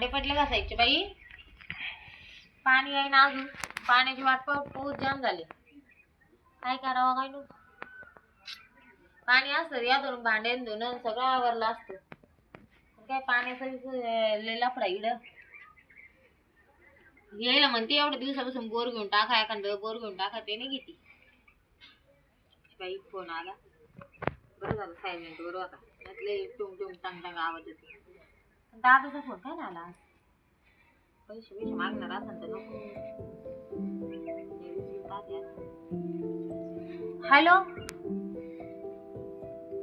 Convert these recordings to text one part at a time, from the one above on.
भांडे पडले घासायचे बाई. पाणी आहे ना अजून. पाण्याची वाट पाहून पाऊस जाम झाले. काय करावं काय नु पाणी असतं या दोन भांडे धुणं सगळं आवरलं असतं. काय पाण्याचं लय लफडा इकडं. यायला म्हणते एवढ्या दिवसापासून बोर घेऊन टाका एखादं बोर घेऊन टाका ते नाही घेते. बाई फोन आला. बरं झालं सायलेंट बरोबर आता त्यातले टुंग टुंग टांग टांग आवाज येते दादाचा फोन काय आला पैसे पैसे मागणार असेल तर नको. हॅलो?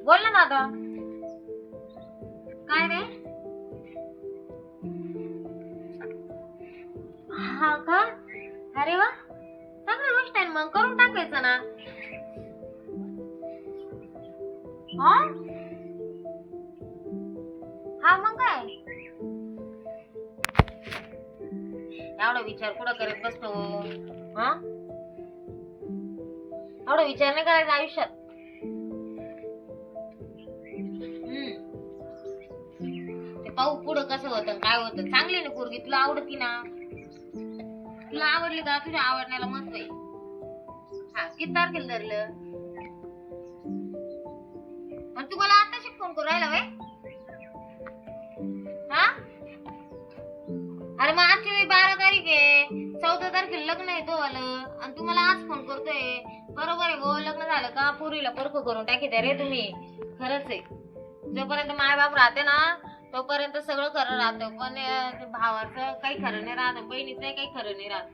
बोल ना दादा. काय रे? हा का? अरे वा. चांगली गोष्ट आहे मग. करून टाकायचं ना. हा? हा मग काय? एवढा विचार कुठं करत बसतो हा? एवढा विचार नाही करायचा आयुष्यात. हम्म. ते पाहू पुढं कसं होतं काय होतं. चांगली ना पोरगी? तुला आवडती ना? तुला आवडली का? तुझ्या आवडण्याला महत्त्व आहे. हा किती तारखेला धरलं? आणि तू मला आताशी फोन करू राहिला बाई तारखेला लग्न आहे तो आलं आणि तू मला आज फोन करतोय. बरोबर आहे भाऊ लग्न झालं का पुरीला परख करून टाकी रे तुम्ही. खरंच आहे. जोपर्यंत माय बाप राहते ना तोपर्यंत सगळं खरं राहतं. पण भावाचं काही खरं नाही राहत बहिणीचं काही खरं नाही राहत.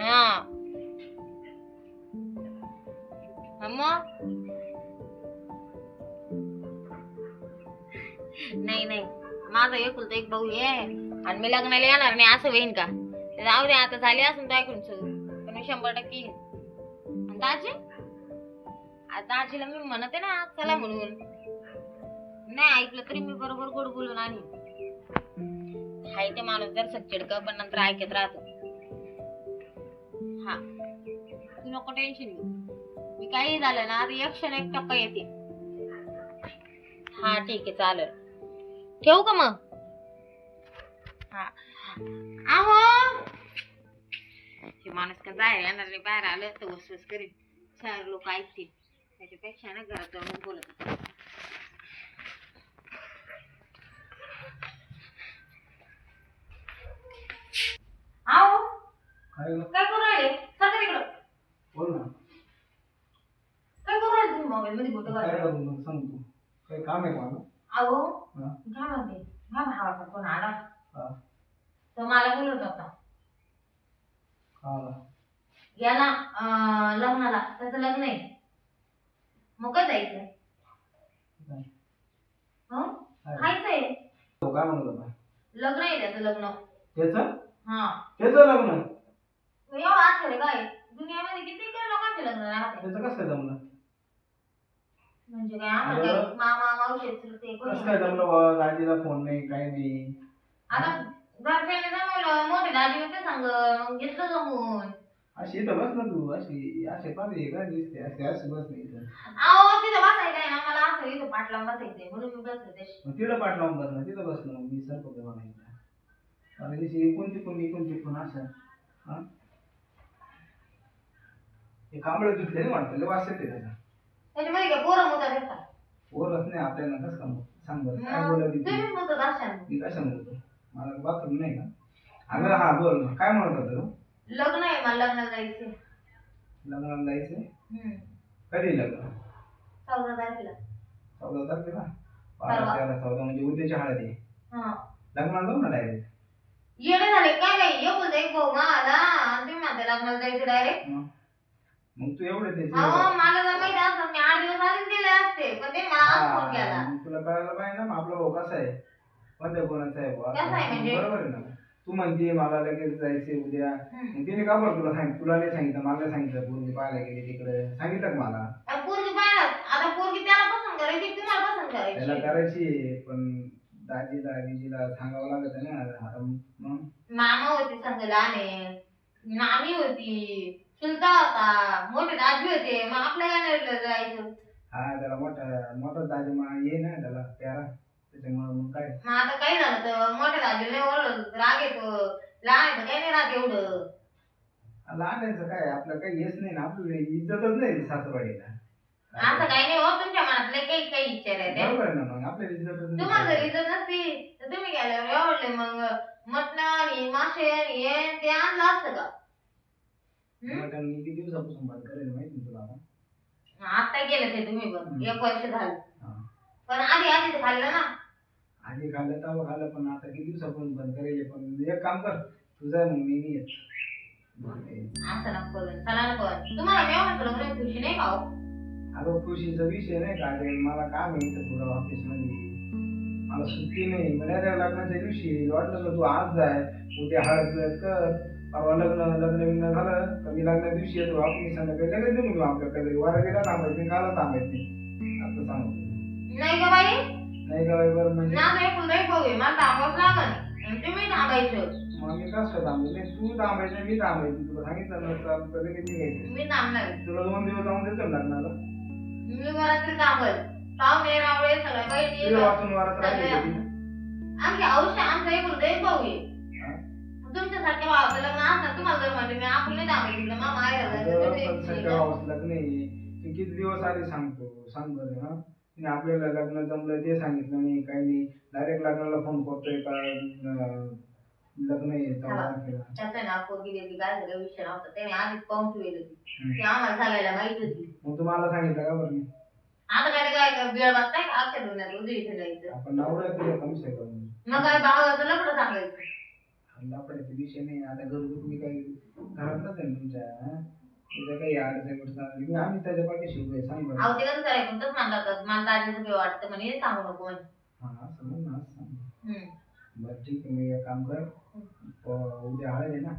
हा. हा मग? नाही नाही. माझा एकुलता एक भाऊ आहे. आणि मी लग्नाला येणार नाही असं होईन का? जाऊ दे आता झाली असून तो ऐकून पण मी शंभर टक्के येईन. आणि दाजी? आता दाजीला मी म्हणते ना चला म्हणून. नाही ऐकलं तरी मी बरोबर गोड बोलून आणि हाय ते माणूस जर सच्चिडक पण नंतर ऐकत राहतो. हा. तू नको टेन्शन घेऊ. मी काही झालं ना आता एक क्षण एक टप्पा येते. हा ठीक आहे चालेल. ठेवू का मग? हा. आहो. हे माणूस का बाहेर येणार नाही बाहेर आलं तर वसवस करीन. चार लोक ऐकतील. त्याच्यापेक्षा ना घरात जाऊन बोलत आहो. काय ग? काय करू राहिले? सगळं तिकडं बोल ना. काय करू राहिले तुम्ही मोबाईल मध्ये बोट काय करू मग सांग तू. काही काम आहे का? मला अहो हा? काय म्हणते हा भावाचा फोन आला. हा. तो मला बोलत होता. अं, लग्नाला त्याचं लग्न आहे. मग काय? हं? खायचंय तो म्हणत होता? लग्न आहे त्याचं लग्न. त्याचं? हा. त्याचं लग्न? एवढं आश्चर्य काय? दुनियामध्ये किती काय लोकांचे लग्न राहते. त्याचं कसं काय जमलं? म्हणजे काय आम्हाला काय मामा मावशी चुलते कसं काय जमलं बा दाजीला फोन नाही काही नाही. आता घरच्यांनी जमवलं मोठे दाजी होते सांग मग घेतलं जमून. अशी इथं बस ना तू अशी अशी पाहते का दिसते अशी अशी बस नाही इथं. अहो तिथं बसायचं आहे ना मला असं इथं पाटला बसायचंय म्हणून मी बसले तशी. मग तिथं पाठ लावून बस ना तिथं बस ना मी सरपत मला इथं आता दिवशी कोणती कोण कोणती कोण असं हा? हे कांबळे धुतले नाही वाटतं लय वास येते त्याचा. त्याच्यामध्ये काय पोरं मोठा देतात ओरच नाही आपल्याला कसं का मग? सांग बरं काय बोलत? तुम्हीच मी मला बाथरूम नाही का अगं हा बोल ना. काय म्हणत होता तू? लग्न आहे मला लग्नाला जायचं लग्नाला जायचं हम्म. कधी लग्न? चौदा तारखेला. चौदा तारखेला? बारा परवा. तेरा चौदा म्हणजे उद्याची हळद. आहे हा. लग्नाला जाऊ ना डायरेक्ट येणे झाले. काय एक बोलतो एक भाऊ मला आणि तुम्ही म्हणते लग्नाला जायचं डायरेक्ट मग? तू एवढे त्याचे अहो मला जर माहिती असतं मी आठ दिवस आधीच गेले असते. पण ते मला आज फोन केला तुला कळायला पाहिजे ना मग आपला भाऊ कसा आहे? कसा आहे म्हणजे? बरोबर आहे ना? तू म्हणते मला लगेच जायचंय उद्या. हम्म. मग तिने का बरं तुला सांगितलं? तुला नाही सांगितलं मला नाही सांगितलं. पोरगी पाहायला गेली तिकडे. सांगितलं का मला? अरे पोरगी पाहिला आता पोरगी त्याला पसंत करायची की तुम्हाला पसंत त्याला करायची करायची आहे, पण दाजीला बीजीला सांगावं लागत आहे ना आता मग? मामा होते संग लहाने मामी होती. चुलता होता. मोठे दाजी होते. मग आपल्या गाण्याला जायचं. हा त्याला मोठा मोठा दाजी मा ये ना त्याला प्यारा. त्याच्यामुळे मग काय? मग आता काही झालं तर मोठ्या दाजीला ओरडलं तर राग येतो. लहान आहे तर काही नाही राहत एवढं. लहानाचं काय? आपलं काही हेच नाही ना. आपलं इज्जतच नाही सासूबाईला. असं काही नाही हो. तुमच्या मनातले काही काही इच्छा राहते बरोबर आहे ना मग. आपल्याला इज्जतच तुम्हाला जर नाही इज्जत नसती तर तुम्ही गेल्यावर एवढले मग? मटण आणि मासे आणि हे ते आणलं असतं का? हम्म? मटण मी किती दिवसापासून बंद करेल माहिती ना तुला आता? आता गेलं ते तुम्ही पण. हम्म. एक वर्ष झालं. हा. पण आधी आधी तर खाल्लं ना. आधी खाल्लं तेव्हा खाल्लं पण आता किती दिवसापासून बंद करेल पण एक काम कर तुझा मग मी नाही येत. असं नको करू. चला नको तुम्हाला मी म्हटलं लग्न खुशी नाही का हो? अगं खुशीचा विषय नाही का? ते मला काम आहे इथं थोडं ऑफिसमध्ये मला सुट्टी नाही. मला त्या लग्नाच्या दिवशी वाटलं तर तू आज जाय उद्या हळद बिळद कर. परवा लग्न लग्न बिग्न झालं तर मी लग्ना दिवशी येतो आपण संध्याकाळी लगेच निघून येऊ आपल्या कधी वरातीला थांबायचं नाही काला थांबायचं. नाही असं सांगतो. नाही का बाई. नाही का बाई बरं म्हणजे. ना नाही कुलदाई भाऊ आहे मला थांबावंच लागल तुम्ही थांबायचं. मग मी कसं थांबू नाही तू थांबायचं नाही, मी थांबायचं. तुला सांगितलं मी थांबणार. तुला दोन दिवस जाऊन देतो ना लग्नाला. मी घरातील थांबल. पाहुणे रावळे सगळ्या बहिणी तुझ्या वाचून वारत राहिली सगळ्या. होती. आमची औषध आमचा एक भाऊ आहे हा? तुमच्यासारख्या भावाचं लग्न असतं तुम्हाला जर म्हणते मी आपण नाही अगं, पण सगळं वावस लग्न आहे. तू किती दिवस आधी सांगतो सांग बरं हा? आणि आपल्याला लग्न जमलं ते सांगितलं नाही काही नाही. डायरेक्ट लग्नाला फोन करतोय का? अं, लग्न आहे चौदा तारखेला. त्याचं ना पोरगी काय सगळं विषय नव्हता. त्याने आधीच पाहून ठेवली होती हम्म. ती आम्हाला सगळ्याला माहीत होती. मग तुम्हाला सांगितलं का बरं? नाही आता काय काय काय वेळ बघताय का? अख्ख्या दुनियात उजळी फिरायचं आपण नवरा तुझ्या कमी मग काय भावाचं सांगायचं. लापड्याचा विषय नाही. आता घरगुती काही घरातलंच आहे ना तुमच्या हा? तुझ्या काही अडचण बिडचण आली मी आम्ही त्याच्या पाठीशी उभे आहे, सांग बरं. अहो ते कसं मला दाजीचं वाटतं म्हणे हे सांगू नको म्हणे. हा असं म्हण ना असं. हम्म. बरं ठीक आहे मी एक काम कर. प- उद्या हळद आहे ना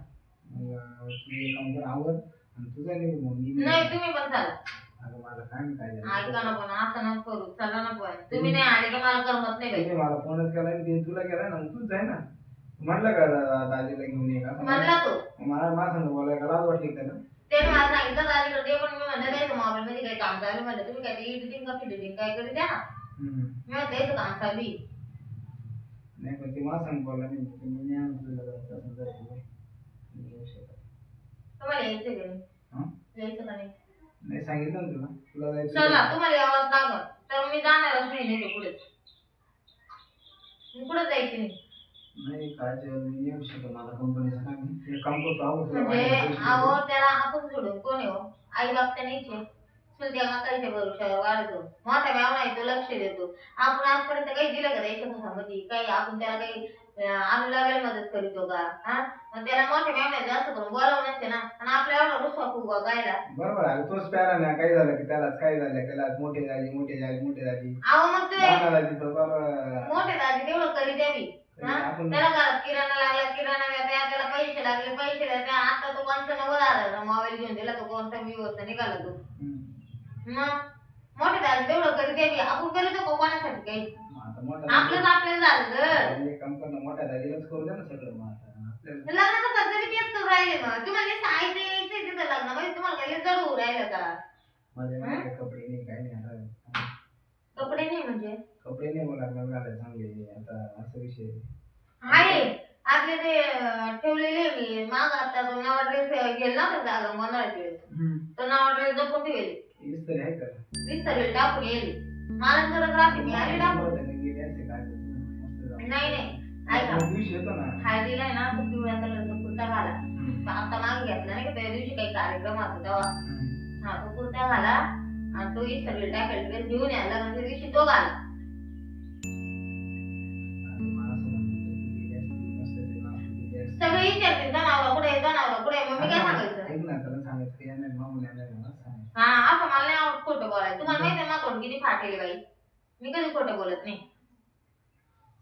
मग अं, तू एक काम कर आवर आणि तुझा निघू मग मी नाही तुम्ही पण चाला. अगं मला काय नाही काय ऐका. ना पण असं नको करू चला ना पण. तुम्ही नाही आले का मला करमत नाही बाई. तिने मला फोनच केला आणि तुला केला ना मग तूच जाय ना. म्हटलं का दा- दाजीला घेऊन ये का? म्हणला तो. मला मला सांग बोलायला लाज वाटली का त्याला? त्याने मला सांगितलं दाजीकडे दे पण मी म्हणलं द्यायचं मोबाईल मध्ये काही काम चालू. म्हणलं तुम्ही काय एडिटिंग का फिडिटिंग काय करी द्या ना हम्म. मी म्हणलं द्यायचं काम चालू आहे. नाही पण ते मला सांग बोला नाही तर मी नाही आणत तुला जायचं येऊ शकत. तुम्हाला यायचं का नाही हा? यायचं का नाही नाही सांगितलं ना तुला तुला जायचं चला? तुम्हाला यावंच लागल तर मी जाणारच नाही नाही पुढेच मी पुढे जायची नाही नाही काय येऊ शकत मला कंपनीचं काम आहे. एक काम करतो आहो तुला म्हणजे पैसे अहो देतो. त्याला आपण सोडून कोण आहे हो? आई बाप तर नाहीचे भरोशावर वाढतो. आहे तो लक्ष देतो. आपण आजपर्यंत काही दिलं का त्याच्या मुखामध्ये? काही आपण त्याला काही अं, आणू लागायला मदत करीतो का? हा? मग त्याला मोठ्या जास्त करून ना. आणि आपल्या एवढा रुसवा फुगवा गायला. बरोबर आहे तोच प्यारा ना. काही झालं की त्यालाच काय झालं त्यालाच मोठे झाली मोठे झाली मोठे झाली. अहो मग ते लहान झाली तर बरं. मोठे दादी तेवढं करी द्यावी हा? आपण त्याला किराणा लागला किराणा द्या त्याला पैसे लागले पैसे द्या. आता तो कोणता नव्वद मोबाईल घेऊन दिला तो कोणता विवोचा निघाला तो. हम्म. मग? मोठे दादी तेवढं करी द्यावी आपण करीतो का कोणासाठी काही. आता मोठा आपलंच आपल्याला झालं ग झाली. एक काम कर ना मोठ्या झालीलाच करू दे ना सगळं मग आता. आपल्याला लग्नाचा खर्च बी तेच करून राहिले मग. तुम्हाला नुसतं तिथं लग्न म्हणजे तुम्हाला काही जड होऊ राहिलं का? नाही आता कपडे नाही म्हणजे? कपडे नाही मला लागणार घालायला चांगले आता असा विषय आहे. आहे. आपले ते अं, ठेवलेले मी. माग आता तो नवा ड्रेस गेला ना जागा गोंधळाची वेळेस तो नवा ड्रेस जपून ठेवले. इस्त्री आहे का? विसरले टाकून येईल. मला गरज राहते मी आले टाकून. गेले असते काय. नाही नाही. ऐका. दिवशी येतो ना. हळदीला आहे ना तो पिवळ्या कलरचा कुर्ता घाला. हम्म. आता मागे घेतला नाही का त्या दिवशी काही कार्यक्रम होता तेव्हा. हम्म. हा तो कुर्ता घाला. आणि तो टाकायला ड्रेस घेऊन यायला म्हणजे दिवशी तो घाला. सगळे विचारते जनावरा कुठे जनावरा कुठे? मग मी काय सांगायचं. हा असं मला नाही आवडत खोटं बोलायचं तुम्हाला माहिती आहे माझं तोंड किती फाटेल बाई. मी कधी खोटं बोलत नाही.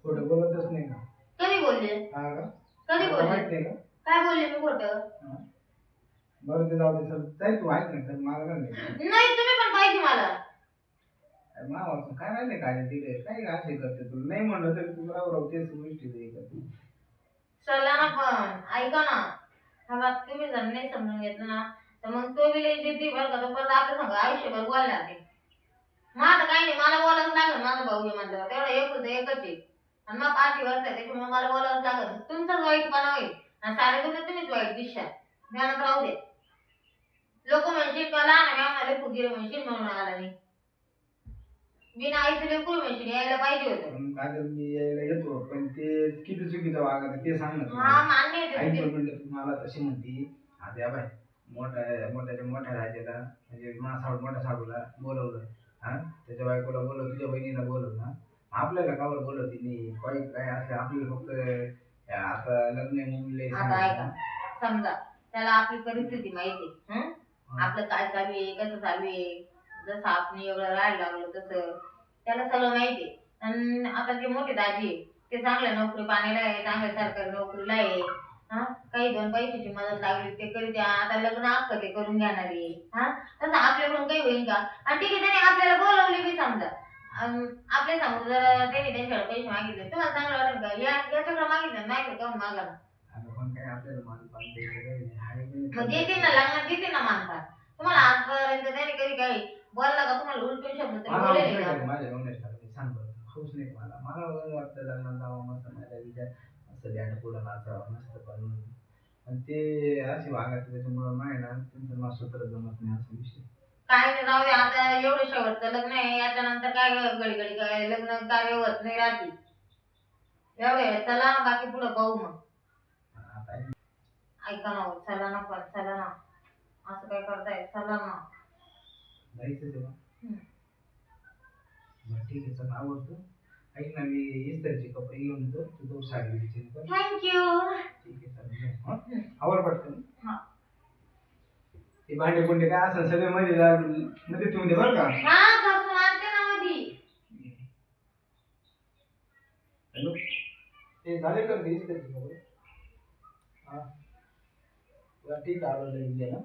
खोटं बोलतच नाही का? कधी बोलले? हा कधी बोलले? काय बोलले मी खोटं. बरं ते जाऊ दे सर जाय तू ऐक ना तर मला काय नाही नाही तुम्ही पण पाहिजे मला. अरे मावाचं काय काय तिकडे काय असे करते नाही म्हणलं तरी तू राव राव तेच गोष्टी करते. चला ना पण ऐका ना. हा तुम्ही जर नाही समजून घेतलं ना तर मग तो बी लई जिद्दी बरं का तो परत आपल्या सांगा आयुष्यभर बोलणार ते माझं काही नाही मला बोलावंच लागेल माझा भाऊ आहे तेवढं एक होतं एकच आहे. आणि मग पाच वर्ष आहे त्याच्यामुळे मला बोलावंच लागेल. तुमचंच वाईटपणा होईल. आणि सारे तुम्ही तुम्हीच वाईट ध्यानात राहू दे. लोक म्हणशील का लहान व्यावनाले फुगीर म्हणशील म्हणून आला नाही बिना आईचं लेकरू म्हणशील यायला पाहिजे होतं पण काजल मी यायला येतो पण ते किती चुकीचं वागत ते सांग ना तू. हा मान्य आहे आई. पण म्हणलं तू मला तशी म्हणती आता या बाय मोठ्या मोठ्याच्या मोठ्या राजाला म्हणजे मा साडू मोठ्या साडूला बोलवलं हा त्याच्या बायकोला बोलव तुझ्या बहिणीला बोलव ना आपल्याला कावर बोलवती नाही काही काय असं आपल्याला फक्त आता लग्न आहे आता ऐका. समजा त्याला आपली परिस्थिती माहिती आहे हं? आपलं काय चालू आहे कसं चालू आहे जसं आपण एवढं राहायला लागलो तसं. त्याला सगळं माहिती आहे. आणि आता जे मोठे दाजी आहे, ते चांगल्या नोकरी पाण्याला आहे चांगल्या सरकारी नोकरीला आहे. हा? काही दोन पैशाची मदत लागली ते करीत. आता लग्न असतं ते करून घेणार आहे. हा? तसं आपल्याकडून काही होईल का? आणि ठीक आहे त्याने आपल्याला बोलवली बी समजा. अन आपल्यासमोर जर त्याने त्यांच्याकडे पैसे मागितले तुम्हाला चांगलं वाटेल का? या याच्याकडे मागितले नाही का मागा अगं पण काय आपल्याला द्यायचं काही नाही. आहे की मग? देते ना लग्नात देते ना मानतात. तुम्हाला आजपर्यंत त्याने कधी काही बोलला का तुम्हाला उलटून शब्द तरी मला बोलेल का? माझ्या गवण्याच्या सांग बरं हौस नाही मला? मला वाटतं लग्नात जावं मस्त माझ्या विचार असं बँड पुढं नाचावं मस्त पण. पण ते अशी वागत त्याच्यामुळं नाही ना त्यांचं मला जमत नाही असा विषय. काय नाही दे आता एवढं शेवटचं लग्न आहे याच्यानंतर काय घडी घडी काय लग्न कार्य होत नाही राहते. एवढं चला बाकी पुढं पाहू मग. ऐका ना हो, चला ना पण चला ना. असं काय करताय? चला ना. जायचं तेव्हा. हम्म. बरं ठीक आहे चल आवडतो ऐक ना मी इस्त्रीचे कपडे घेऊन येतो तू तो साडी विचार कर थँक्यू ठीक आहे चालेल हं? आवड पडतं हा. ते भांडे पुंडे काय असं सगळे मध्ये जा- मध्ये ठेवून दे बरं का? हा घासून आणते ना मधी. हॅलो? ते झाले का ते इस्त्रीचे कपडे? हा. ठीक आहे ना?